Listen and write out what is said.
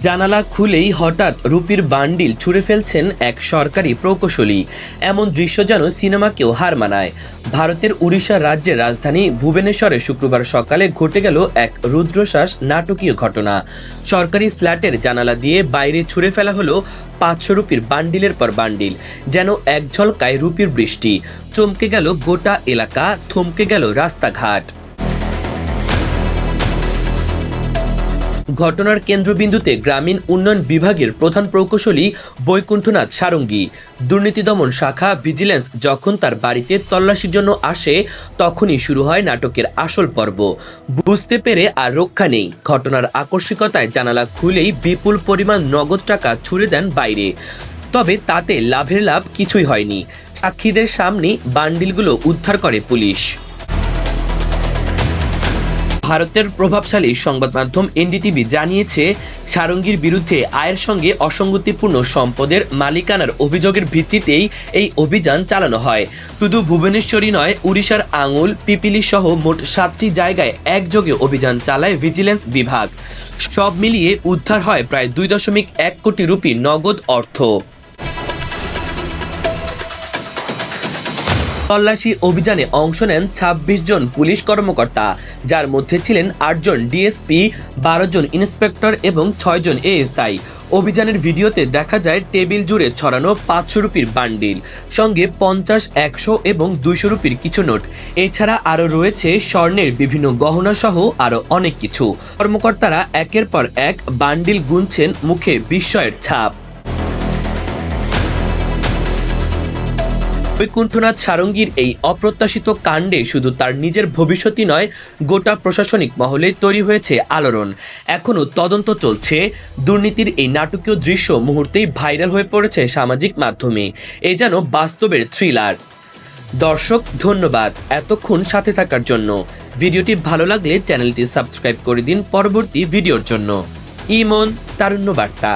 জানালা খুলেই হঠাৎ রুপির বান্ডিল ছুঁড়ে ফেলছেন এক সরকারি প্রকৌশলী। এমন দৃশ্য যেন সিনেমাকেও হার মানায়। ভারতের উড়িষ্যা রাজ্যের রাজধানী ভুবনেশ্বরে শুক্রবার সকালে ঘটে গেল এক রুদ্রশ্বাস নাটকীয় ঘটনা। সরকারি ফ্ল্যাটের জানালা দিয়ে বাইরে ছুঁড়ে ফেলা হলো পাঁচশো রুপির বান্ডিলের পর বান্ডিল, যেন এক ঝলকায় রুপির বৃষ্টি। চমকে গেল গোটা এলাকা, থমকে গেল রাস্তাঘাট। ঘটনার কেন্দ্রবিন্দুতে গ্রামীণ উন্নয়ন বিভাগের প্রধান প্রকৌশলী বৈকুণ্ঠনাথ সারঙ্গী। দুর্নীতি দমন শাখা ভিজিল্যান্স যখন তার বাড়িতে তল্লাশির জন্য আসে, তখনই শুরু হয় নাটকের আসল পর্ব। বুঝতে পেরে আর রক্ষা নেই। ঘটনার আকস্মিকতায় জানালা খুলেই বিপুল পরিমাণ নগদ টাকা ছুড়ে দেন বাইরে। তবে তাতে লাভের লাভ কিছুই হয়নি। সাক্ষীদের সামনে বান্ডিলগুলো উদ্ধার করে পুলিশ। ভারতের প্রভাবশালী সংবাদ মাধ্যম এনডিটিভি জানিয়েছে, সারঙ্গীর বিরুদ্ধে আয়ের সঙ্গে অসঙ্গতিপূর্ণ সম্পদের মালিকানার অভিযোগের ভিত্তিতেই এই অভিযান চালানো হয়। শুধু ভুবনেশ্বরই নয়, উড়িষ্যার আঙুল, পিপিলি সহ মোট সাতটি জায়গায় একযোগে অভিযান চালায় ভিজিল্যান্স বিভাগ। সব মিলিয়ে উদ্ধার হয় প্রায় দুই দশমিক এক কোটি রুপি নগদ অর্থ। তল্লাশি অভিযানে অংশ নেন ২৬ জন পুলিশ কর্মকর্তা, যার মধ্যে ছিলেন আটজন ডিএসপি, বারো জন ইন্সপেক্টর এবং ছয়জন এএসআই। অভিযানের ভিডিওতে দেখা যায় টেবিল জুড়ে ছড়ানো পাঁচশো রুপির বান্ডিল, সঙ্গে পঞ্চাশ, একশো এবং দুইশো রুপির কিছু নোট। এছাড়া আরও রয়েছে স্বর্ণের বিভিন্ন গহনা সহ আরও অনেক কিছু। কর্মকর্তারা একের পর এক বান্ডিল গুনছেন মুখে বিস্ময়ের ছাপ। বৈকুণ্ঠনাথ সারঙ্গীর এই অপ্রত্যাশিত কাণ্ডে শুধু তার নিজের ভবিষ্যতই নয়, গোটা প্রশাসনিক মহলে তৈরি হয়েছে আলোড়ন। এখনও তদন্ত চলছে। দুর্নীতির এই নাটকীয় দৃশ্য মুহূর্তেই ভাইরাল হয়ে পড়েছে সামাজিক মাধ্যমে। এ যেন বাস্তবের থ্রিলার। দর্শক, ধন্যবাদ এতক্ষণ সাথে থাকার জন্য। ভিডিওটি ভালো লাগলে চ্যানেলটি সাবস্ক্রাইব করে দিন পরবর্তী ভিডিওর জন্য। ইমন তারুণ্য বার্তা